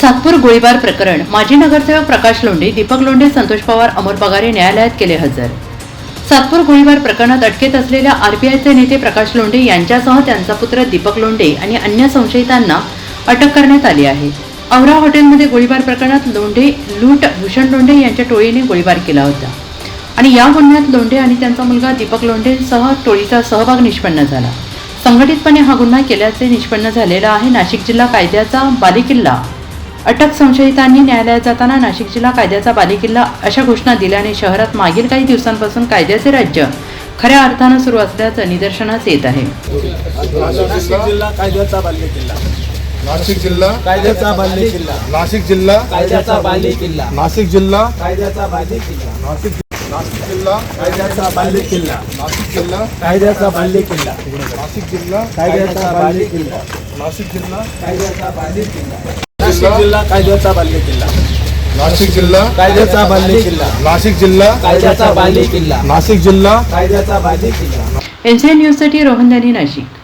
सातपूर गोळीबार प्रकरण. माजी नगरसेवक प्रकाश लोंढे दीपक लोंढे संतोष पवार अमोल पगारे न्यायालयात केले हजर. सातपूर गोळीबार प्रकरणात अटकेत असलेल्या आरपीआयचे नेते प्रकाश लोंढे यांच्यासह त्यांचा पुत्र दीपक लोंढे आणि अन्य संशयितांना अटक करण्यात आली आहे. औरा हॉटेलमध्ये गोळीबार प्रकरणात लोंढे लूट भूषण लोंढे यांच्या टोळीने गोळीबार केला होता. आणि या गुन्ह्यात लोंढे आणि त्यांचा मुलगा दीपक लोंढेसह टोळीचा सहभाग निष्पन्न झाला. संघटितपणे हा गुन्हा केल्याचे निष्पन्न झालेला आहे नाशिक जिल्हा कायद्याचा बालेकिल्ला. अटक संशयितांनी न्यायालयात जाताना नाशिक जिल्हा कायद्याचा बालेकिल्ला अशा घोषणा दिल्याने शहरात मागील काही दिवसांपासून कायद्याचे राज्य खऱ्या अर्थानं सुरू असल्याचं निदर्शनास येत आहे नाशिक जिल्हा कायद्याचा बाल्य किल्ला नाशिक जिल्हा कायद्याचा बाल्य किल्ला नाशिक जिल्हा कायद्याचा बाल्य किल्ला नाशिक नाशिक नाशिक जिल्हा कायद्याचा बाल्य किल्ला नाशिक जिल्हा कायद्याचा बाल्य किल्ला नाशिक जिल्हा कायद्याचा बाल्य किल्ला नाशिक जिल्हा कायद्याचा बाल्य किल्ला नाशिक जिल्हा कायद्याचा बाल्य किल्ला. नाशिक जिल्हा कायद्याचा बाल्य किल्ला. नाशिक जिल्हा कायद्याचा बाल्य किल्ला. नाशिक जिल्हा. कायद्याचा बाल्य किल्ला. एनसीएन न्यूजसाठी रोहन दानी नाशिक.